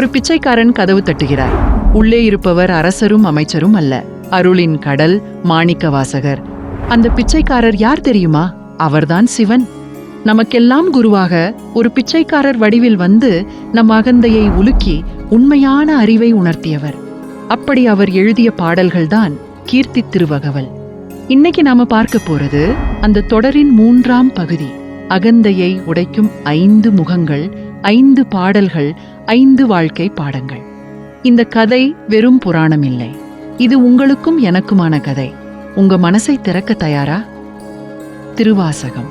ஒரு பிச்சைக்காரன் கதவு தட்டுகிறார். உள்ளே இருப்பவர் அரசரும் அமைச்சரும் அல்ல. அருளின் கடல் மாணிக்க வாசகர். அந்த பிச்சைக்காரர் யார் தெரியுமா? அவர்தான் சிவன். நமக்கெல்லாம் குருவாக ஒரு பிச்சைக்காரர் வடிவில் வந்து நம் அகந்தையை உலுக்கி உண்மையான அறிவை உணர்த்தியவர். அப்படி அவர் எழுதிய பாடல்கள்தான் கீர்த்தி திருவகவல். இன்னைக்கு நாம பார்க்க போறது அந்த தொடரின் மூன்றாம் பகுதி. அகந்தையை உடைக்கும் ஐந்து முகங்கள் ஐந்து பாடல்கள் ஐந்து வாழ்க்கை பாடங்கள். இந்த கதை வெறும் புராணம் இல்லை. இது உங்களுக்கும் எனக்குமான கதை. உங்க மனசை திறக்க தயாரா? திருவாசகம்.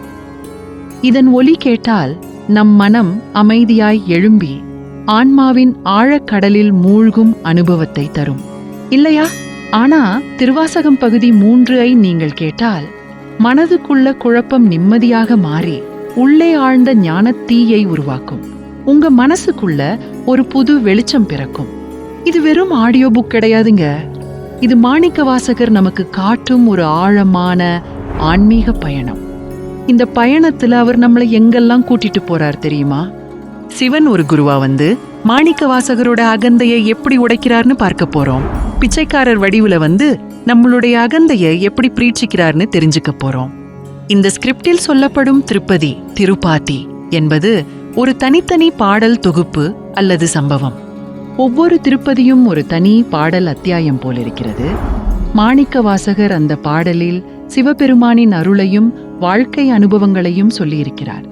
இதன் ஒலி கேட்டால் நம் மனம் அமைதியாய் எழும்பி ஆன்மாவின் ஆழக்கடலில் மூழ்கும் அனுபவத்தை தரும். இல்லையா? ஆனா திருவாசகம் பகுதி மூன்று ஐ நீங்கள் கேட்டால் மனதுக்குள்ள குழப்பம் நிம்மதியாக மாறி உள்ளே ஆழ்ந்த ஞானத் தீயை உருவாக்கும். உங்க மனசுக்குள்ள ஒரு புது வெளிச்சம் பிறக்கும். இது வெறும் ஆடியோ புக் கிடையாதுங்க. இது மாணிக்க வாசகர் நமக்கு காட்டும் ஒரு ஆழமான ஆன்மீக பயணம். இந்த பயணத்துல அவர் நம்மளை எங்கெல்லாம் கூட்டிட்டு போறார் தெரியுமா? சிவன் ஒரு குருவா வந்து மாணிக்க வாசகரோட அகந்தையை எப்படி உடைக்கிறார்னு பார்க்க போறோம். பிச்சைக்காரர் வடிவுல வந்து நம்மளுடைய அகந்தையை எப்படி பிரீட்சிக்கிறார்னு தெரிஞ்சுக்க போறோம். இந்த ஸ்கிரிப்டில் சொல்லப்படும் திருப்பதி திருப்பாத்தி என்பது ஒரு தனித்தனி பாடல் தொகுப்பு அல்லது சம்பவம். ஒவ்வொரு திருப்பதியும் ஒரு தனி பாடல் அத்தியாயம் போல் இருக்கிறது மாணிக்க வாசகர் அந்த பாடலில் சிவபெருமானின் அருளையும் வாழ்க்கை அனுபவங்களையும் சொல்லியிருக்கிறார்.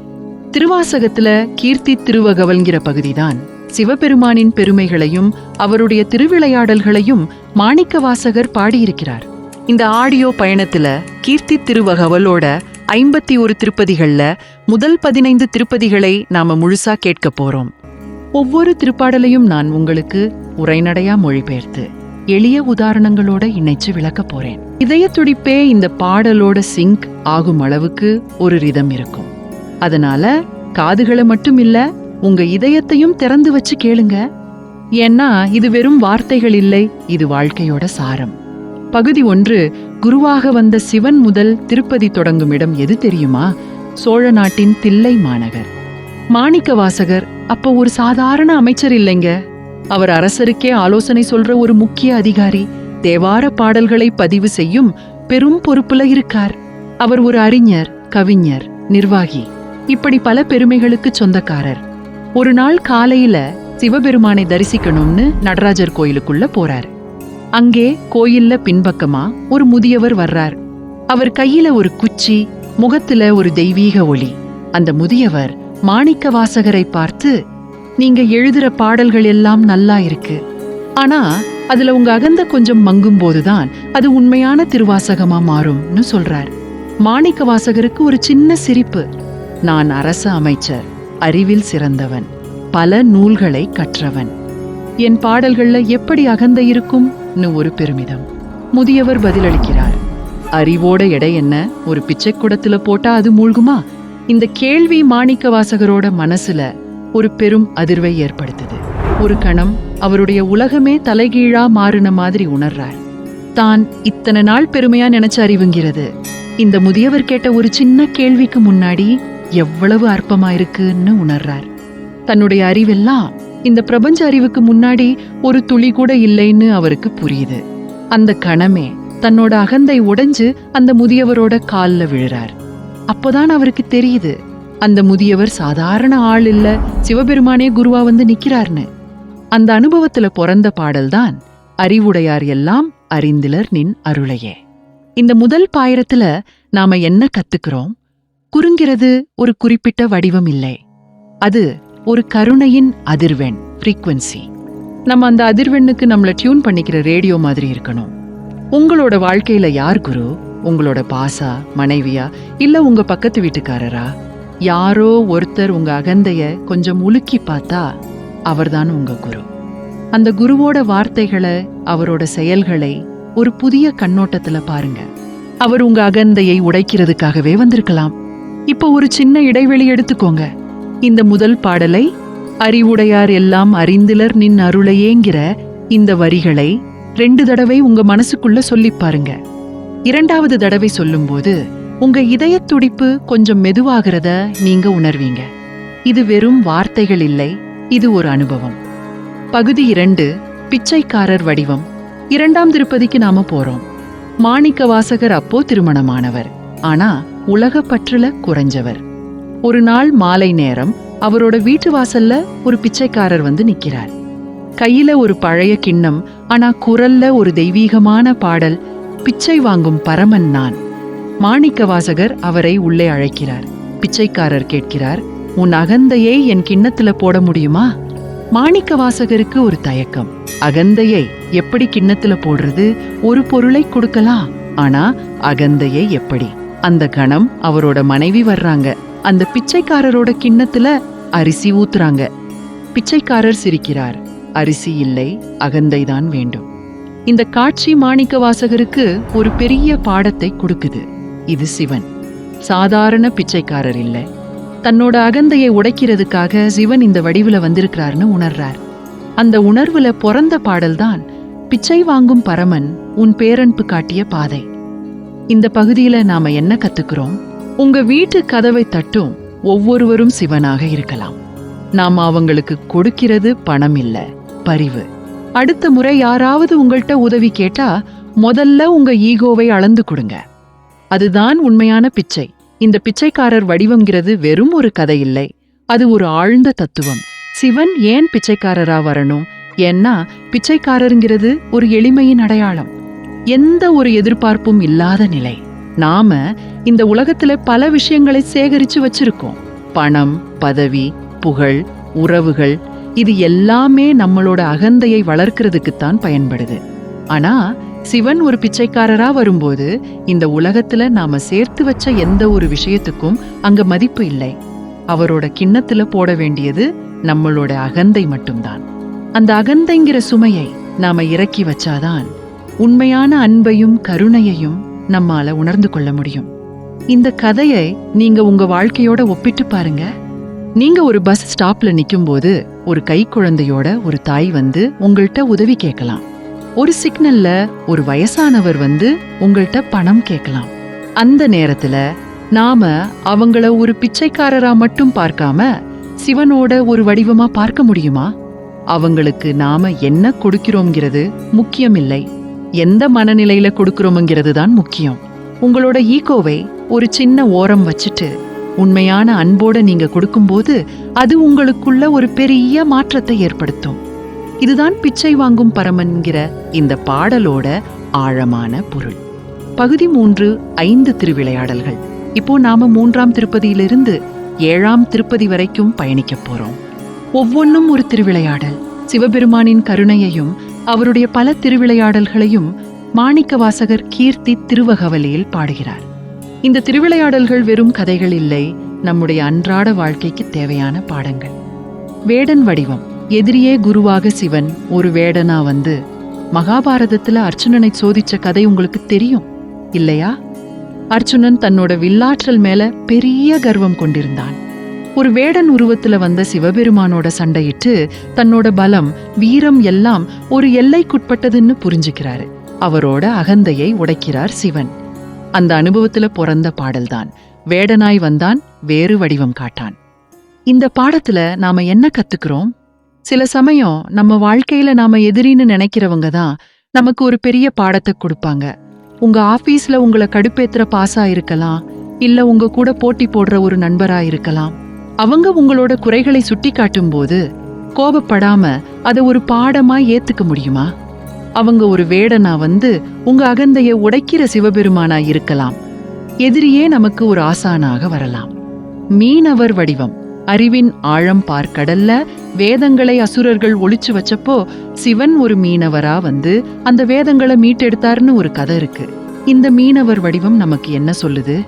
திருவாசகத்துல கீர்த்தி திருவகவல்கிற பகுதிதான் சிவபெருமானின் பெருமைகளையும் அவருடைய திருவிளையாடல்களையும் மாணிக்க வாசகர் பாடியிருக்கிறார். இந்த ஆடியோ பயணத்துல கீர்த்தி திருவகவலோட ஐம்பத்தி ஒரு திருப்பதிகள்ல முதல் பதினைந்து திருப்பதிகளை நாம முழுசா கேட்க போறோம். ஒவ்வொரு திருப்பாடலையும் நான் உங்களுக்கு உரைநடையா மொழிபெயர்த்து எளிய உதாரணங்களோட இணைச்சு விளக்க போறேன். இதய துடிப்பே இந்த பாடலோட சிங்க் ஆகும் அளவுக்கு ஒரு ரிதம் இருக்கும். அதனால காதுகளை மட்டும் இல்ல உங்க இதயத்தையும் திறந்து வச்சு கேளுங்க. ஏன்னா இது வெறும் வார்த்தைகள் இல்லை இது வாழ்க்கையோட சாரம். பகுதி ஒன்று குருவாக வந்த சிவன் முதல் திருப்பதி தொடங்கும் இடம் எது தெரியுமா? சோழ நாட்டின் தில்லை மாநகர். மாணிக்க வாசகர் அப்ப ஒரு சாதாரண அமைச்சர் இல்லைங்க. அவர் அரசருக்கே ஆலோசனை சொல்ற ஒரு முக்கிய அதிகாரி தேவார பாடல்களை பதிவு செய்யும் பெரும் பொறுப்புல இருக்கார். அவர் ஒரு அறிஞர் கவிஞர் நிர்வாகி. இப்படி பல பெருமைகளுக்கு சொந்தக்காரர். ஒரு நாள் காலையில சிவபெருமானை தரிசிக்கணும்னு நடராஜர் கோயிலுக்குள்ள போறார். அங்கே கோயில்ல பின்பக்கமா ஒரு முதியவர் வர்றார். அவர் கையில ஒரு குச்சி முகத்துல ஒரு தெய்வீக ஒளி. அந்த முதியவர் மாணிக்க வாசகரை பார்த்து நீங்க எழுதுற பாடல்கள் எல்லாம் நல்லா இருக்கு. ஆனா அதுல உங்க அகந்த கொஞ்சம் மங்கும் போதுதான் அது உண்மையான திருவாசகமா மாறும்னு சொல்றார். மாணிக்க வாசகருக்கு ஒரு சின்ன சிரிப்பு. நான் அரச அமைச்சர் அறிவில் சிறந்தவன் பல நூல்களை கற்றவன். என் பாடல்கள்ல எப்படி அகந்த இருக்கும்? இருக்கும்னு ஒரு பெருமிதம். முதியவர் பதிலளிக்கிறார். அறிவோட எடை என்ன? ஒரு பிச்சை குடத்துல போட்டா அது மூழ்குமா? இந்த கேள்வி மாணிக்க வாசகரோட மனசுல ஒரு பெரும் அதிர்வை ஏற்படுத்துது. ஒரு கணம் அவருடைய உலகமே தலைகீழா மாறின மாதிரி உணர்றார். தான் இத்தனை நாள் பெருமையா நினைச்ச அறிவுங்கிறது. இந்த முதியவர் கேட்ட ஒரு சின்ன கேள்விக்கு முன்னாடி எவ்வளவு அற்பமா இருக்குன்னு உணர்றார். தன்னுடைய அறிவெல்லாம் இந்த பிரபஞ்ச அறிவுக்கு முன்னாடி ஒரு துளி கூட இல்லைன்னு அவருக்கு புரியுது. அந்த கணமே தன்னோட அகந்தை உடைஞ்சு அந்த முதியவரோட கால்ல விழுறார். அப்போதான் அவருக்கு தெரியுது அந்த முதியவர் சாதாரண ஆள் இல்ல சிவபெருமானே குருவா வந்து நிக்கிறார்னு. அந்த அனுபவத்துல பிறந்த பாடல்தான் அறிவுடையார் எல்லாம் அறிந்திலர் நின் அருளையே இந்த முதல் பாயிரத்துல நாம என்ன கத்துக்கிறோம்? குறுங்கிறது ஒரு குறிப்பிட்ட வடிவம் இல்லை. அது ஒரு கருணையின் அதிர்வெண் ஃப்ரீக்வன்சி நம்ம அந்த அதிர்வெண்ணுக்கு நம்மள டியூன் பண்ணிக்கிற ரேடியோ மாதிரி இருக்கணும். உங்களோட வாழ்க்கையில யார் குரு? உங்களோட பாசா மனைவியா? இல்ல உங்க பக்கத்து வீட்டுக்காரரா? யாரோ ஒருத்தர் உங்க அகந்தைய கொஞ்சம் உலுக்கி பார்த்தா அவர்தான் உங்க குரு. அந்த குருவோட வார்த்தைகளை அவரோட செயல்களை ஒரு புதிய கண்ணோட்டத்துல பாருங்க. அவர் உங்க அகந்தையை உடைக்கிறதுக்காகவே வந்திருக்கலாம். இப்போ ஒரு சின்ன இடைவெளி எடுத்துக்கோங்க. இந்த முதல் பாடலை அறிவுடையார் எல்லாம் அறிந்திலர் நின் அருளையேங்கிற இந்த வரிகளை ரெண்டு தடவை உங்க மனசுக்குள்ள சொல்லி பாருங்க. இரண்டாவது தடவை சொல்லும்போது உங்க இதய துடிப்பு கொஞ்சம் மெதுவாகிறத நீங்க உணர்வீங்க. இது வெறும் வார்த்தைகள் இல்லை இது ஒரு அனுபவம். பகுதி இரண்டு பிச்சைக்காரர் வடிவம். இரண்டாம் திருப்பதிக்கு நாம போறோம். மாணிக்க வாசகர் அப்போ திருமணமானவர் ஆனா உலக பற்றுல குறைஞ்சவர். ஒரு நாள் மாலை நேரம் அவரோட வீட்டு வாசல்ல ஒரு பிச்சைக்காரர் வந்து நிக்கிறார். கையில ஒரு பழைய கிண்ணம் ஆனா குரல்ல ஒரு தெய்வீகமான பாடல் பிச்சை வாங்கும் பரமன் நான். மாணிக்க வாசகர் அவரை உள்ளே அழைக்கிறார். பிச்சைக்காரர் கேட்கிறார் உன் அகந்தையை என் கிண்ணத்துல போட முடியுமா? மாணிக்க வாசகருக்கு ஒரு தயக்கம் அகந்தையை எப்படி கிண்ணத்துல போடுறது? ஒரு பொருளை கொடுக்கலாம். ஆனா அகந்தையை எப்படி? அந்த கணம் அவரோட மனைவி வர்றாங்க. அந்த பிச்சைக்காரரோட கிண்ணத்துல அரிசி ஊத்துறாங்க. பிச்சைக்காரர் சிரிக்கிறார். அரிசி இல்லை அகந்தைதான் வேண்டும். இந்த காட்சி மாணிக்க வாசகருக்கு ஒரு பெரிய பாடத்தை கொடுக்குது. இது சிவன். சாதாரண பிச்சைக்காரர் இல்லை. தன்னோட அகந்தையை உடைக்கிறதுக்காக சிவன் இந்த வடிவில் வந்திருக்கிறார்னு உணர்றார். அந்த உணர்வுல பிறந்த பாடல்தான் பிச்சை வாங்கும் பரமன் உன் பேரன்பு காட்டிய பாதை. இந்த பகுதியில நாம என்ன கத்துக்கிறோம்? உங்க வீட்டு கதவை தட்டும் ஒவ்வொருவரும் சிவனாக இருக்கலாம். நாம அவங்களுக்கு கொடுக்கிறது பணம் இல்ல பரிவு. அடுத்த முறை யாராவது உங்கள்கிட்ட உதவி கேட்டா முதல்ல உங்க ஈகோவை அளந்து கொடுங்க. அதுதான் உண்மையான பிச்சை. இந்த பிச்சைக்காரர் வடிவங்கிறது வெறும் ஒரு கதை இல்லை. அது ஒரு ஆழ்ந்த தத்துவம். சிவன் ஏன் பிச்சைக்காரரா வரணும்? ஏன்னா பிச்சைக்காரருங்கிறது ஒரு எளிமையின் அடையாளம். எந்த ஒரு எதிர்பார்ப்பும் இல்லாத நிலை. நாம இந்த உலகத்துல பல விஷயங்களை சேகரிச்சு வச்சிருக்கோம். பணம் பதவி புகழ் உறவுகள் இது எல்லாமே நம்மளோட அகந்தையை வளர்க்கறதுக்குத்தான் பயன்படுது. ஆனா சிவன் ஒரு பிச்சைக்காரரா வரும்போது இந்த உலகத்துல நாம சேர்த்து வச்ச எந்த ஒரு விஷயத்துக்கும் அங்க மதிப்பு இல்லை. அவரோட கிண்ணத்துல போட வேண்டியது நம்மளோட அகந்தை மட்டும்தான். அந்த அகந்தைங்கிற சுமையை நாம இறக்கி வச்சாதான் உண்மையான அன்பையும் கருணையையும் நம்மால உணர்ந்து கொள்ள முடியும். இந்த கதையை நீங்க உங்க வாழ்க்கையோட ஒப்பிட்டு பாருங்க. நீங்க ஒரு பஸ் ஸ்டாப்ல நிக்கும்போது ஒரு கை குழந்தையோட ஒரு தாய் வந்து உங்கள்கிட்ட உதவி கேட்கலாம். ஒரு சிக்னல்ல ஒரு வயசானவர் வந்து உங்கள்கிட்ட பணம் கேட்கலாம். அந்த நேரத்துல நாம அவங்கள ஒரு பிச்சைக்காரரா மட்டும் பார்க்காம சிவனோட ஒரு வடிவமா பார்க்க முடியுமா? அவங்களுக்கு நாம என்ன கொடுக்கிறோம்ங்கிறது முக்கியம் இல்லை எந்த மனநிலையில கொடுக்கிறோம்ங்கிறது தான் முக்கியம். உங்களோட ஈகோவை ஒரு சின்ன ஓரம் வச்சுட்டு உண்மையான அன்போட நீங்க கொடுக்கும்போது அது உங்களுக்குள்ள ஒரு பெரிய மாற்றத்தை ஏற்படுத்தும். இதுதான் பிச்சை வாங்கும் பரமன்கிற இந்த பாடலோட ஆழமான பொருள். பகுதி மூன்று ஐந்து திருவிளையாடல்கள். இப்போ நாம மூன்றாம் திருப்பதியிலிருந்து ஏழாம் திருப்பதி வரைக்கும் பயணிக்க போறோம். ஒவ்வொன்றும் ஒரு திருவிளையாடல். சிவபெருமானின் கருணையையும் அவருடைய பல திருவிளையாடல்களையும் மாணிக்க வாசகர் கீர்த்தி திருவகவலியில் பாடுகிறார். இந்த திருவிளையாடல்கள் வெறும் கதைகள் இல்லை நம்முடைய அன்றாட வாழ்க்கைக்கு தேவையான பாடங்கள். வேடன் வடிவம். எதிரியே குருவாக சிவன் ஒரு வேடனா வந்து மகாபாரதத்துல அர்ச்சுனனை சோதிச்ச கதை உங்களுக்கு தெரியும் இல்லையா? அர்ச்சுனன் தன்னோட வில்லாற்றல் மேல பெரிய கர்வம் கொண்டிருந்தான். ஒரு வேடன் உருவத்துல வந்த சிவபெருமானோட சண்டையிட்டு தன்னோட பலம் வீரம் எல்லாம் ஒரு எல்லைக்குட்பட்டதுன்னு புரிஞ்சுக்கிறாரு. அவரோட அகந்தையை உடைக்கிறார் சிவன். அந்த அனுபவத்துல பிறந்த பாடல்தான். வேடனாய் வந்தான் வேறு வடிவம் காட்டான். இந்த பாடத்துல நாம என்ன கத்துக்கிறோம்? சில சமயம் நம்ம வாழ்க்கையில நாம எதிரின்னு நினைக்கிறவங்க தான் நமக்கு ஒரு பெரிய பாடத்தை கொடுப்பாங்க. உங்க ஆபீஸ்ல உங்களை கடுப்பேத்துற பாசா இருக்கலாம் இல்ல உங்க கூட போட்டி போடுற ஒரு நண்பரா இருக்கலாம். அவங்க உங்களோட குறைகளை சுட்டி காட்டும் போது கோபப்படாம அதை ஒரு பாடமா ஏத்துக்க முடியுமா? அவங்க ஒரு வேடனா வந்து உங்க அகந்தைய உடைக்கிற சிவபெருமானா இருக்கலாம். எதிரியே நமக்கு ஒரு ஆசானாக வரலாம். மீனவர் வடிவம். அறிவின் ஆழம் பார்க்கடல்ல வேதங்களை அசுரர்கள் ஒளிச்சு வச்சப்போ சிவன் ஒரு மீனவரா வந்து அந்த வேதங்களை மீட்டெடுத்தார்னு ஒரு கதை இருக்கு. இந்த மீனவர் வடிவம் நமக்கு என்ன சொல்லுது?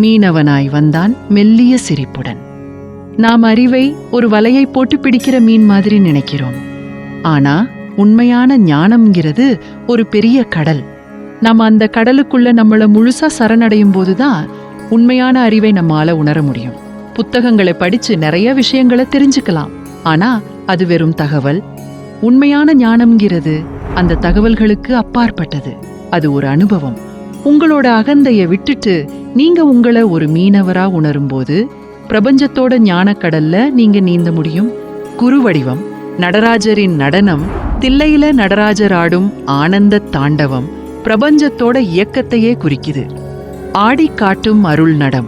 மீனவனாய் வந்தான் மெல்லிய சிரிப்புடன். நாம் அறிவை ஒரு வலையை போட்டு பிடிக்கிற மீன் மாதிரி நினைக்கிறோம். ஆனா உண்மையான ஞானம்ங்கிறது ஒரு பெரிய கடல். நம்ம அந்த கடலுக்குள்ள நம்மள முழுசா சரணடையும் போதுதான் உண்மையான அறிவை நம்மால உணர முடியும். புத்தகங்களை படிச்சு நிறைய விஷயங்களை தெரிஞ்சுக்கலாம். ஆனா அது வெறும் தகவல். உண்மையான ஞானம்ங்கிறது அந்த தகவல்களுக்கு அப்பாற்பட்டது. அது ஒரு அனுபவம். உங்களோட அகந்தைய விட்டுட்டு நீங்க உங்களை ஒரு மீனவரா உணரும்போது பிரபஞ்சத்தோட ஞானக்கடல்ல நீங்க நீந்த முடியும். குரு வடிவம் நடராஜரின் நடனம் தில்லையில நடராஜர் ஆடும் ஆனந்த தாண்டவம் பிரபஞ்சத்தோட இயக்கத்தையே குறிக்குது. ஆடி காட்டும் அருள் நடம்.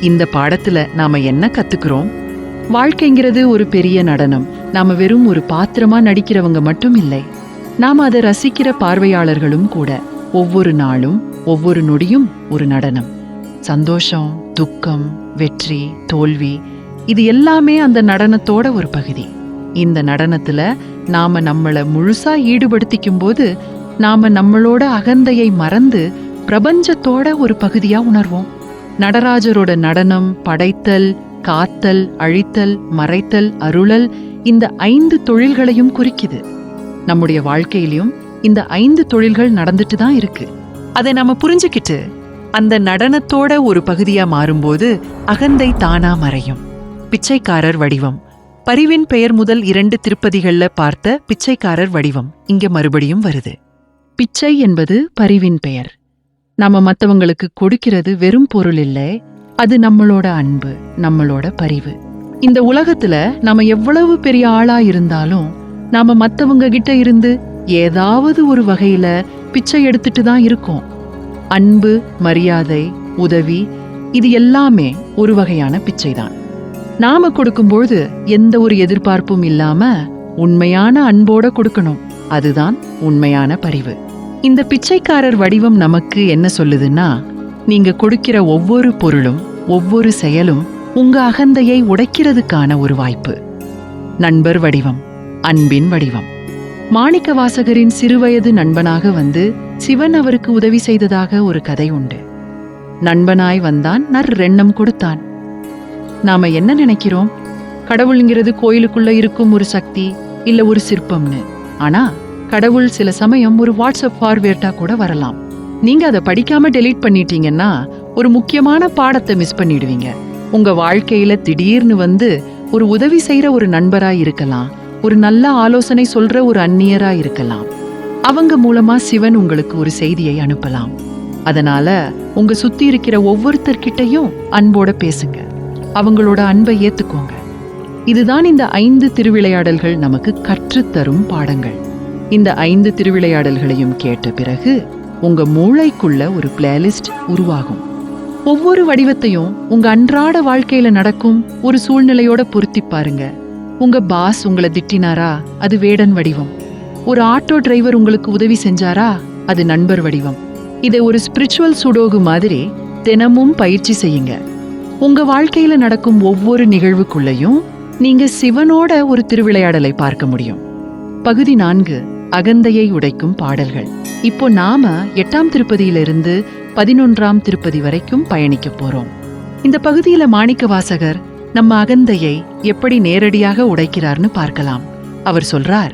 இந்த பாடத்துல நாம என்ன கத்துக்கிறோம்? வாழ்க்கைங்கிறது ஒரு பெரிய நடனம். நாம வெறும் ஒரு பாத்திரமா நடிக்கிறவங்க மட்டும் இல்லை. நாம அதை ரசிக்கிற பார்வையாளர்களும் கூட ஒவ்வொரு நாளும் ஒவ்வொரு நொடியும் ஒரு நடனம். சந்தோஷம் துக்கம் வெற்றி தோல்வி இது எல்லாமே அந்த நடனத்தோட ஒரு பகுதி. இந்த நடனத்துல நாம நம்மள முழுசா ஈடுபடுத்திக்கும் போது நாம நம்மளோட அகந்தையை மறந்து பிரபஞ்சத்தோட ஒரு பகுதியா உணர்வோம். நடராஜரோட நடனம் படைத்தல் காத்தல் அழித்தல் மறைத்தல் அருளல் இந்த ஐந்து தொழில்களையும் குறிக்குது. நம்முடைய வாழ்க்கையிலும் இந்த ஐந்து தொழில்கள் நடந்துட்டு தான் இருக்கு. அதை நம்ம புரிஞ்சுக்கிட்டு அந்த நடனத்தோட ஒரு பகுதியா மாறும்போது அகந்தை தானா மறையும். பிச்சைக்காரர் வடிவம். பரிவின் பெயர் முதல் இரண்டு திருப்பதிகள்ல பார்த்த பிச்சைக்காரர் வடிவம் இங்க மறுபடியும் வருது. பிச்சை என்பது பரிவின் பெயர். நாம மற்றவங்களுக்கு கொடுக்கிறது வெறும் பொருள் இல்லை அது நம்மளோட அன்பு நம்மளோட பரிவு. இந்த உலகத்துல நாம எவ்வளவு பெரிய ஆளா இருந்தாலும் நாம மத்தவங்க கிட்ட இருந்து ஏதாவது ஒரு வகையில பிச்சை எடுத்துட்டு தான் இருக்கோம். அன்பு மரியாதை உதவி இது எல்லாமே ஒரு வகையான பிச்சைதான். நாம கொடுக்கும்போது எந்த ஒரு எதிர்பார்ப்பும் இல்லாம உண்மையான அன்போட கொடுக்கணும். அதுதான் உண்மையான பரிவு. இந்த பிச்சைக்காரர் வடிவம் நமக்கு என்ன சொல்லுதுன்னா நீங்க கொடுக்கிற ஒவ்வொரு பொருளும் ஒவ்வொரு செயலும் உங்க அகந்தையை உடைக்கிறதுக்கான ஒரு வாய்ப்பு. நண்பர் வடிவம் அன்பின் வடிவம். மாணிக்க வாசகரின் சிறுவயது நண்பனாக வந்து சிவன் அவருக்கு உதவி செய்ததாக ஒரு கதை உண்டு. நண்பனாய் வந்தான் நற்ரெண்ணம் கொடுத்தான். நாம என்ன நினைக்கிறோம்? கடவுளுங்கிறது கோயிலுக்குள்ள இருக்கும் ஒரு சக்தி இல்ல ஒரு சிற்பம்னு. ஆனா கடவுள் சில சமயம் ஒரு வாட்ஸ்அப் ஃபார்வேர்ட்டா கூட வரலாம். நீங்க அதை படிக்காம டெலீட் பண்ணிட்டீங்கன்னா ஒரு முக்கியமான பாடத்தை மிஸ் பண்ணிடுவீங்க. உங்க வாழ்க்கையில திடீர்னு வந்து ஒரு உதவி செய்யற ஒரு நண்பரா இருக்கலாம். ஒரு நல்ல ஆலோசனை சொல்ற ஒரு அந்நியரா இருக்கலாம். அவங்க மூலமா சிவன் உங்களுக்கு ஒரு செய்தியை அனுப்பலாம். அதனால உங்க சுத்தி இருக்கிற ஒவ்வொருத்தர்கிட்டயும் அன்போட பேசுங்க. அவங்களோட அன்பை ஏத்துக்கோங்க. இதுதான் இந்த ஐந்து திருவிளையாடல்கள் நமக்கு கற்றுத்தரும் பாடங்கள். இந்த ஐந்து திருவிளையாடல்களையும் கேட்ட பிறகு உங்க மூளைக்குள்ள ஒரு பிளேலிஸ்ட் உருவாகும். ஒவ்வொரு வடிவத்தையும் உங்க அன்றாட வாழ்க்கையில நடக்கும் ஒரு சூழ்நிலையோட பொருத்தி பாருங்க. உங்க பாஸ் உங்களை திட்டினாரா? அது வேடன் வடிவம். ஒரு ஆட்டோ டிரைவர் உங்களுக்கு உதவி செஞ்சாரா? அது நண்பர் வடிவம். இதை ஒரு ஸ்பிரிச்சுவல் சுடோகு மாதிரி தினமும் பயிற்சி செய்யுங்க. உங்க வாழ்க்கையில நடக்கும் ஒவ்வொரு நிகழ்வுக்குள்ளேயும் நீங்க சிவனோட ஒரு திருவிளையாடலை பார்க்க முடியும். பகுதி நான்கு அகந்தையை உடைக்கும் பாடல்கள். இப்போ நாம எட்டாம் திருப்பதியிலிருந்து பதினொன்றாம் திருப்பதி வரைக்கும் பயணிக்க போறோம். இந்த பகுதியில மாணிக்க வாசகர் நம்ம அகந்தையை எப்படி நேரடியாக உடைக்கிறார்னு பார்க்கலாம். அவர் சொல்றார்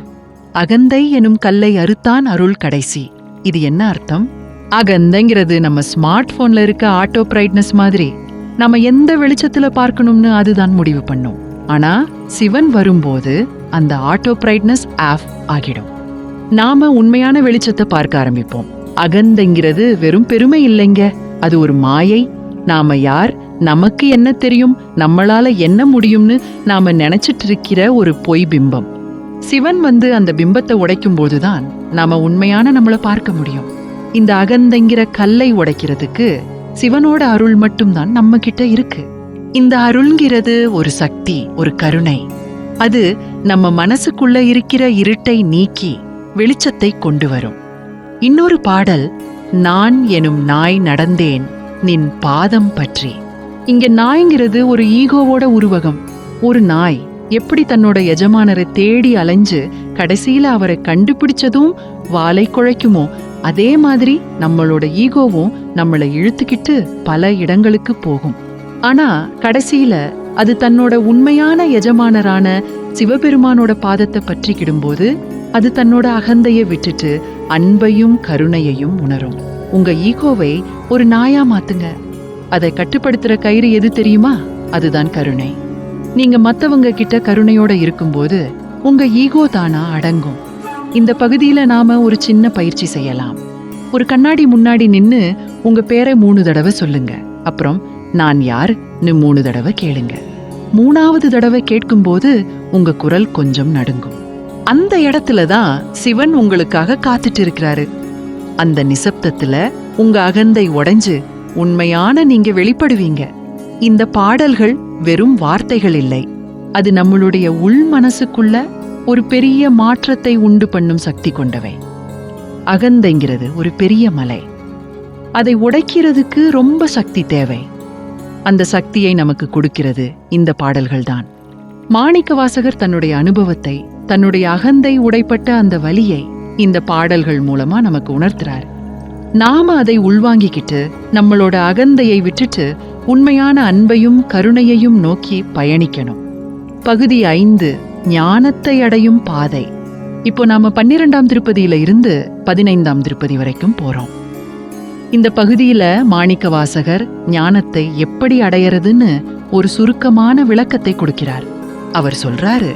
அகந்தை எனும் கல்லை அறுத்தான் அருள் கடைசி. இது என்ன அர்த்தம்? அகந்தைங்கிறது நம்ம ஸ்மார்ட் போன்ல இருக்க ஆட்டோ பிரைட்னஸ் மாதிரி. நம்ம எந்த வெளிச்சத்தில் பார்க்கணும்னு அதுதான் முடிவு பண்ணும். ஆனால் சிவன் வரும்போது அந்த ஆட்டோ பிரைட்னஸ் ஆஃப் ஆகிடும். நாம உண்மையான வெளிச்சத்தை பார்க்க ஆரம்பிப்போம். அகந்தைங்கிறது வெறும் பெருமை இல்லைங்க. அது ஒரு மாயை. நாம யார்? நமக்கு என்ன தெரியும்? நம்மளால என்ன முடியும்னு நாம நினைச்சிட்டு இருக்கிற ஒரு பொய் பிம்பம். சிவன் வந்து அந்த பிம்பத்தை உடைக்கும் போதுதான் நாம உண்மையான நம்மள பார்க்க முடியும். இந்த அகந்தைங்கிற கல்லை உடைக்கிறதுக்கு சிவனோட அருள் மட்டும்தான் நம்ம கிட்ட இருக்கு. இந்த அருள்ங்கிறது ஒரு சக்தி ஒரு கருணை. அது நம்ம மனசுக்குள்ள இருக்கிற இருட்டை நீக்கி வெளிச்சத்தை கொண்டு வரும். இன்னொரு பாடல் நான் எனும் நாய் நடந்தேன் நின் பாதம் பற்றி. இங்க நாய்ங்கிறது ஒரு ஈகோவோட உருவகம் ஒரு நாய். எப்படி தன்னோட எஜமானரை தேடி அலைஞ்சு கடைசியில அவரை கண்டுபிடிச்சதும் வாலை குழைக்குமோ அதே மாதிரி நம்மளோட ஈகோவும் நம்மளை இழுத்துக்கிட்டு பல இடங்களுக்கு போகும். ஆனா கடைசியில அது தன்னோட உண்மையான எஜமானரான சிவபெருமானோட பாதத்தை பற்றிக்கிடும்போது அது தன்னோட அகந்தையை விட்டுட்டு அன்பையும் கருணையையும் உணரும். உங்க ஈகோவை ஒரு நாயா மாத்துங்க. அதை கட்டுப்படுத்துற கயிறு எது தெரியுமா? அதுதான் கருணை. நீங்க மத்தவங்க கிட்ட கருணையோட இருக்கும்போது உங்க ஈகோ தானா அடங்கும். இந்த பகுதியில நாம ஒரு சின்ன பயிற்சி செய்யலாம். ஒரு கண்ணாடி முன்னாடி நின்னு உங்க பேரை மூணு தடவை சொல்லுங்க. அப்புறம் நான் யார்னு மூணு தடவை கேளுங்க. மூணாவது தடவை கேட்கும்போது உங்க குரல் கொஞ்சம் நடுங்கும். அந்த இடத்துல தான் சிவன் உங்களுக்காக காத்துட்டு இருக்கிறாரு. அந்த நிசப்தத்துல உங்க அகந்தை உடைஞ்சு உண்மையான நீங்க வெளிப்படுவீங்க. இந்த பாடல்கள் வெறும் வார்த்தைகள் இல்லை. அது நம்மளுடைய உள் மனசுக்குள்ள ஒரு பெரிய மாற்றத்தை உண்டு பண்ணும் சக்தி கொண்டவை. அகந்தைங்கிறது ஒரு பெரிய மலை. அதை உடைக்கிறதுக்கு ரொம்ப சக்தி தேவை. அந்த சக்தியை நமக்கு கொடுக்கிறது இந்த பாடல்கள்தான். மாணிக்க வாசகர் தன்னுடைய அனுபவத்தை தன்னுடைய அகந்தை உடைப்பட்ட அந்த வலியை இந்த பாடல்கள் மூலமா நமக்கு உணர்த்துறார். நாம அதை உள்வாங்கிக்கிட்டு நம்மளோட அகந்தையை விட்டுட்டு உண்மையான அன்பையும் கருணையையும் நோக்கி பயணிக்கணும். பகுதி ஐந்து ஞானத்தை அடையும் பாதை. இப்போ நாம பன்னிரெண்டாம் திருப்பதியில இருந்து பதினைந்தாம் திருப்பதி வரைக்கும் போறோம். இந்த பகுதியில மாணிக்க வாசகர் ஞானத்தை எப்படி அடையறதுன்னு ஒரு சுருக்கமான விளக்கத்தை கொடுக்கிறார். அவர் சொல்றாரு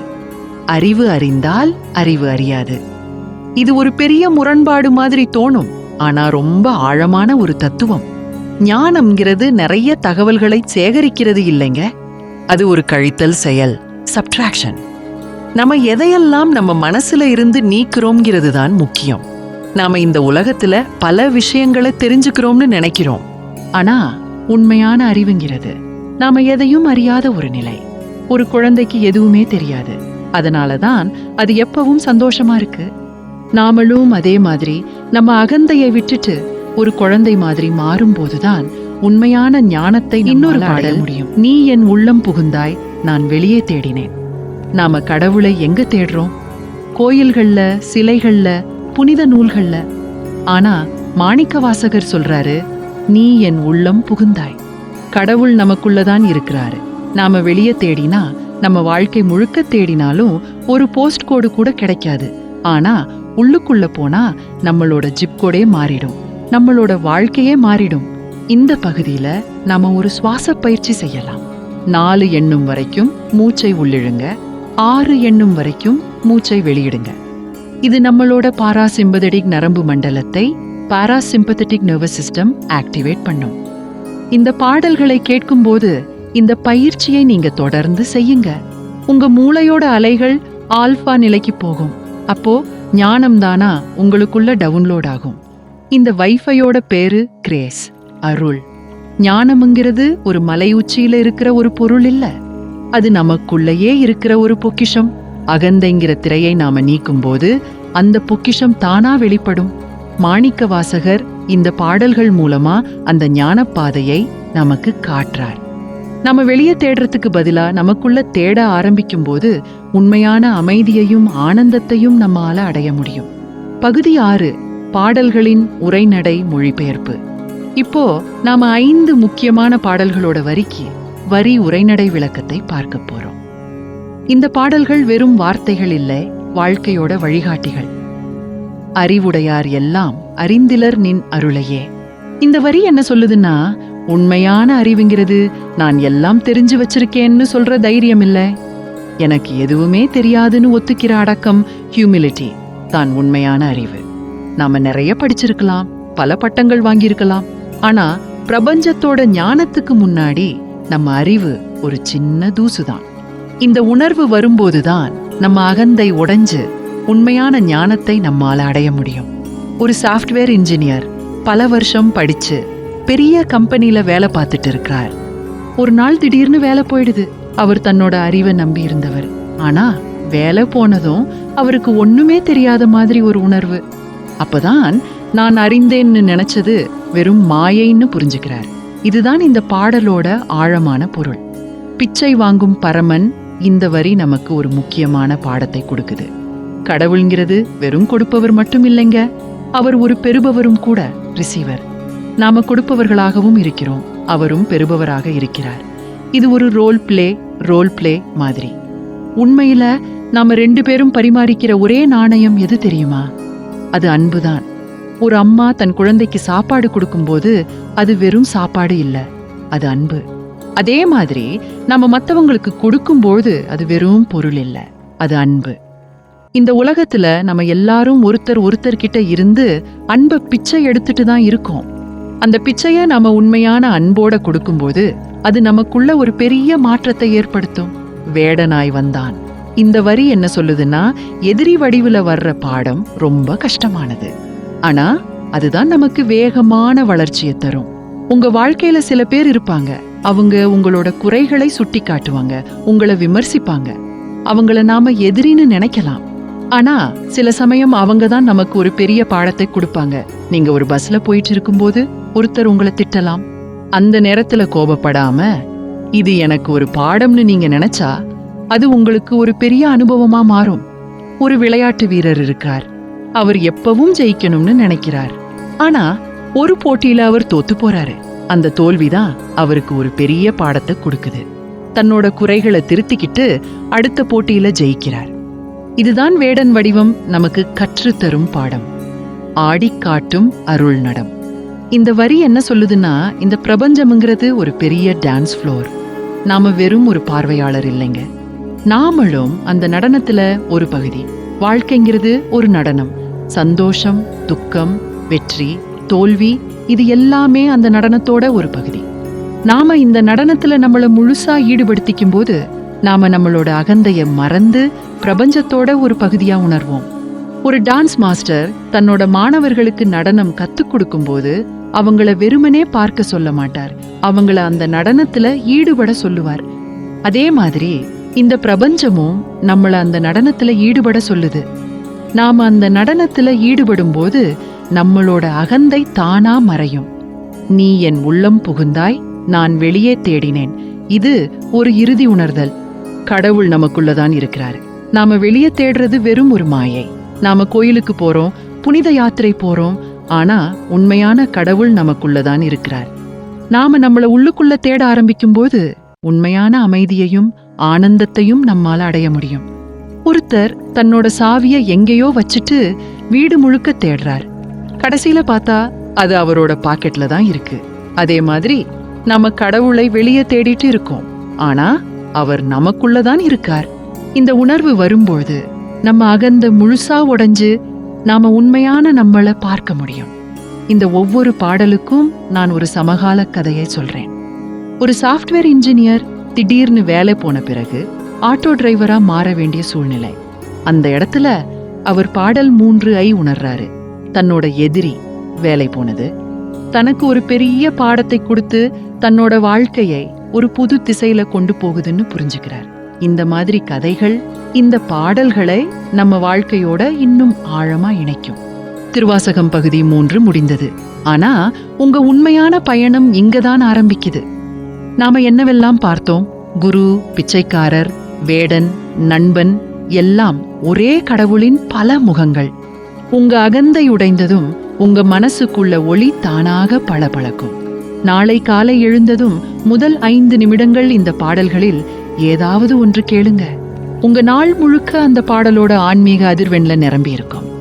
அறிவு அறிந்தால் அறிவு அறியாது. இது ஒரு பெரிய முரண்பாடு மாதிரி தோணும் ஆனா ரொம்ப ஆழமான ஒரு தத்துவம். ஞானம்ங்கிறது நிறைய தகவல்களை சேகரிக்கிறது இல்லைங்க. அது ஒரு கழித்தல் செயல் சப்ட்ராக்ஷன் நம்ம எதையெல்லாம் நம்ம மனசுல இருந்து நீக்கிறோம்ங்கிறது தான் முக்கியம். நாம இந்த உலகத்துல பல விஷயங்களை தெரிஞ்சுக்கிறோம்னு நினைக்கிறோம். ஆனா உண்மையான அறிவுங்கிறது நாம எதையும் அறியாத ஒரு நிலை. ஒரு குழந்தைக்கு எதுவுமே தெரியாது. அதனால தான் அது எப்பவும் சந்தோஷமா இருக்கு. நாமளும் அதே மாதிரி நம்ம அகந்தையை விட்டுட்டு ஒரு குழந்தை மாதிரி மாறும்போதுதான் உண்மையான ஞானத்தை இன்னொரு பாடல். முடியும். நீ என் உள்ளம் புகுந்தாய் நான் வெளியே தேடினேன். நாம கடவுளை எங்க தேடுறோம்? கோயில்கள்ல சிலைகள்ல புனித நூல்கள்ல. ஆனா மாணிக்க வாசகர் சொல்றாரு நீ என் உள்ளம் புகுந்தாய். கடவுள் நமக்குள்ளதான் இருக்கிறாரு. நாம வெளியே தேடினா நம்ம வாழ்க்கை முழுக்க தேடினாலும் ஒரு போஸ்ட் கோடு கூட கிடைக்காது. ஆனா உள்ளுக்குள்ள போனா நம்மளோட ஜிப் கோடே மாறிடும். நம்மளோட வாழ்க்கையே மாறிடும். இந்த பகுதியில நாம ஒரு சுவாச பயிற்சி செய்யலாம். நாலு எண்ணும் வரைக்கும் மூச்சை உள்ளிழுங்க. ஆறு எண்ணும் வரைக்கும் மூச்சை வெளியிடுங்க. இது நம்மளோட பாராசிம்பதடிக் நரம்பு மண்டலத்தை பாராசிம்பத்தட்டிக் நர்வஸ் சிஸ்டம் ஆக்டிவேட் பண்ணும். இந்த பாடல்களை கேட்கும்போது இந்த பயிற்சியை நீங்க தொடர்ந்து செய்யுங்க. உங்க மூளையோட அலைகள் ஆல்பா நிலைக்கு போகும். அப்போ ஞானம் தானா உங்களுக்குள்ள டவுன்லோட் ஆகும். இந்த வைஃபையோட பேரு கிரேஸ் அருள். ஞானம்ங்கிறது ஒரு மலை உச்சியில இருக்கிற ஒரு பொருள் இல்ல. அது நமக்குள்ளேயே இருக்கிற ஒரு பொக்கிஷம். அகந்தைங்கிற திரையை நாம நீக்கும்போது அந்த பொக்கிஷம் தானா வெளிப்படும். மாணிக்க வாசகர் இந்த பாடல்கள் மூலமா அந்த ஞானப்பாதையை நமக்கு காட்டுறார். நம்ம வெளியே தேடுறதுக்கு பதிலா நமக்குள்ள தேட ஆரம்பிக்கும் போது உண்மையான அமைதியையும் ஆனந்தத்தையும் நம்மால அடைய முடியும். பகுதி ஆறு பாடல்களின் உரைநடை மொழிபெயர்ப்பு. இப்போ நாம ஐந்து முக்கியமான பாடல்களோட வரிக்கு வரி உரைநடை விளக்கத்தை பார்க்க போறோம். இந்த பாடல்கள் வெறும் வார்த்தைகள் இல்லை வாழ்க்கையோட வழிகாட்டிகள். அறிவுடையார் எல்லாம் அறிந்திலர் நின் அருளையே. இந்த வரி என்ன சொல்லுதுன்னா உண்மையான அறிவுங்கிறது நான் எல்லாம் தெரிஞ்சு வச்சிருக்கேன்னு சொல்ற தைரியம் இல்லை. எனக்கு எதுவுமே தெரியாதுன்னு ஒத்துக்கிற அடக்கம் ஹியூமிலிட்டி தான் உண்மையான அறிவு. நாம நிறைய படிச்சிருக்கலாம் பல பட்டங்கள் வாங்கியிருக்கலாம். ஆனா பிரபஞ்சத்தோட ஞானத்துக்கு முன்னாடி நம்ம அறிவு ஒரு சின்ன தூசுதான். இந்த உணர்வு வரும்போதுதான் நம்ம அகந்தை உடைஞ்சு உண்மையான ஞானத்தை நம்மால அடைய முடியும். ஒரு சாஃப்ட்வேர் இன்ஜினியர் பல வருஷம் படிச்சு பெரிய கம்பெனில வேலை பார்த்துட்டு இருக்கிறார் ஒரு நாள் திடீர்னு வேலை போயிடுது. அவர் தன்னோட அறிவை நம்பி இருந்தவர். ஆனா வேலை போனதும் அவருக்கு ஒண்ணுமே தெரியாத மாதிரி ஒரு உணர்வு. அப்பதான் நான் அறிந்தேன்னு நினைச்சது வெறும் மாயைன்னு புரிஞ்சுக்கிறார். இதுதான் இந்த பாடலோட ஆழமான பொருள். பிச்சை வாங்கும் பரமன் இந்த வரி நமக்கு ஒரு முக்கியமான பாடத்தை கொடுக்குது. கடவுள்ங்கிறது வெறும் கொடுப்பவர் மட்டும் இல்லைங்க. அவர் ஒரு பெறுபவரும் கூட ரிசீவர். நாம கொடுப்பவர்களாகவும் இருக்கிறோம். அவரும் பெறுபவராக இருக்கிறார். இது ஒரு ரோல் பிளே ரோல் பிளே மாதிரி. உண்மையில நாம ரெண்டு பேரும் பரிமாறிக்கிற ஒரே நாணயம் எது தெரியுமா? அது அன்புதான். ஒரு அம்மா தன் குழந்தைக்கு சாப்பாடு கொடுக்கும்போது அது வெறும் சாப்பாடு இல்லை அது அன்பு. அதே மாதிரி நம்ம மற்றவங்களுக்கு கொடுக்கும்போது அது வெறும் பொருள் இல்லை அது அன்பு. இந்த உலகத்துல நம்ம எல்லாரும் ஒருத்தர் ஒருத்தர் கிட்ட இருந்து அன்பை பிச்சை எடுத்துட்டு தான் இருக்கோம். அந்த பிச்சைய நாம உண்மையான அன்போட கொடுக்கும்போது அது நமக்குள்ள ஒரு பெரிய மாற்றத்தை ஏற்படுத்தும். வேடனாய் வந்தான். இந்த வரி என்ன சொல்லுதுன்னா எதிரி வடிவுல வர்ற பாடம் ரொம்ப கஷ்டமானது. ஆனா அதுதான் நமக்கு வேகமான வளர்ச்சியை தரும். உங்க வாழ்க்கையில சில பேர் இருப்பாங்க. அவங்க உங்களோட குறைகளை சுட்டி காட்டுவாங்க உங்களை விமர்சிப்பாங்க. அவங்கள நாம எதிரின்னு நினைக்கலாம். ஆனா சில சமயம் அவங்க தான் நமக்கு ஒரு பெரிய பாடத்தை கொடுப்பாங்க. நீங்க ஒரு பஸ்ல போயிட்டு இருக்கும்போது ஒருத்தர் உங்களை திட்டலாம். அந்த நேரத்துல கோபப்படாம இது எனக்கு ஒரு பாடம்னு நீங்க நினைச்சா அது உங்களுக்கு ஒரு பெரிய அனுபவமா மாறும். ஒரு விளையாட்டு வீரர் இருக்கார். அவர் எப்பவும் ஜெயிக்கணும்னு நினைக்கிறார். ஆனா ஒரு போட்டியில அவர் தோத்து போறாரு. அந்த தோல்விதான் அவருக்கு ஒரு பெரிய பாடத்தை கொடுக்குது. தன்னோட குறைகளை திருத்திக்கிட்டு அடுத்த போட்டியில ஜெயிக்கிறார். இதுதான் வேடன் வடிவம் நமக்கு கற்றுத்தரும் பாடம். ஆடிக் காட்டும் அருள் நடம். இந்த வரி என்ன சொல்லுதுன்னா இந்த பிரபஞ்சம்ங்கிறது ஒரு பெரிய டான்ஸ் ஃப்ளோர் நாம வெறும் ஒரு பார்வையாளர் இல்லைங்க. நாமளும் அந்த நடனத்துல ஒரு பகுதி. வாழ்க்கைங்கிறது ஒரு நடனம். சந்தோஷம் துக்கம் வெற்றி தோல்வி இது எல்லாமே அந்த நடனத்தோட ஒரு பகுதி. நாம இந்த நடனத்துல நம்மளை முழுசா ஈடுபடுத்திக்கும் போது நாம நம்மளோட அகந்தைய மறந்து பிரபஞ்சத்தோட ஒரு பகுதியா உணர்வோம். ஒரு டான்ஸ் மாஸ்டர் தன்னோட மாணவர்களுக்கு நடனம் கத்துக் கொடுக்கும்போது அவங்கள வெறுமனே பார்க்க சொல்ல மாட்டார். அவங்கள அந்த நடனத்துல ஈடுபட சொல்லுவார். அதே மாதிரி இந்த பிரபஞ்சமும் நம்மள அந்த நடனத்துல ஈடுபட சொல்லுது. நாம அந்த நடனத்துல ஈடுபடும் போது நம்மளோட அகந்தை தானா மறையும். நீ என் உள்ளம் புகுந்தாய் நான் வெளியே தேடினேன். இது ஒரு இறுதி உணர்தல். கடவுள் நமக்குள்ளதான் இருக்கிறாரு. நாம வெளியே தேடுறது வெறும் ஒரு மாயை. நாம கோயிலுக்கு போறோம் புனித யாத்திரை போறோம் ஆனா உண்மையான கடவுள் நமக்குள்ளதான் இருக்கிறார். நாம நம்மள உள்ளுக்குள்ள தேட ஆரம்பிக்கும் போது உண்மையான அமைதியையும் ஆனந்தத்தையும் நம்மால அடைய முடியும். ஒருத்தர் தன்னோட சாவிய எங்கேயோ வச்சுட்டு வீடு முழுக்க தேடுறார். கடைசியில பார்த்தா அது அவரோட பாக்கெட்ல தான் இருக்கு. அதே மாதிரி நம்ம கடவுளை வெளியே தேடிட்டு இருக்கோம். ஆனா அவர் நமக்குள்ளதான் இருக்கார். இந்த உணர்வு வரும்போது நம்ம அகந்த முழுசா உடைஞ்சு நாம உண்மையான நம்மள பார்க்க முடியும். இந்த ஒவ்வொரு பாடலுக்கும் நான் ஒரு சமகால கதையை சொல்றேன். ஒரு சாஃப்ட்வேர் இன்ஜினியர் திடீர்னு வேலை போன பிறகு ஆட்டோ டிரைவரா மாற வேண்டிய சூழ்நிலை. அந்த இடத்துல அவர் பாடல் மூன்று ஐ உணர்றாரு. தன்னோட எதிரி வேலை போனது. தனக்கு ஒரு பெரிய பாடத்தை கொடுத்து தன்னோட வாழ்க்கையை ஒரு புது திசையில கொண்டு போகுதுன்னு புரிஞ்சுக்கிறார். இந்த மாதிரி கதைகள் இந்த பாடல்களை நம்ம வாழ்க்கையோட இன்னும் ஆழமா இணைக்கும். திருவாசகம் பகுதி மூன்று முடிந்தது. ஆனா உங்க உண்மையான பயணம் இங்கதான் ஆரம்பிக்குது. நாம என்னவெல்லாம் பார்த்தோம்? குரு பிச்சைக்காரர் வேடன் நண்பன் எல்லாம் ஒரே கடவுளின் பல முகங்கள். உங்க அகந்தை உடைந்ததும் உங்க மனசுக்குள்ள ஒளி தானாக பளபளக்கும். நாளை காலை எழுந்ததும் முதல் ஐந்து நிமிடங்கள் இந்த பாடல்களில் ஏதாவது ஒன்று கேளுங்க. உங்க நாள் முழுக்க அந்த பாடலோட ஆன்மீக அதிர்வெண்ல நிரம்பி இருக்கும்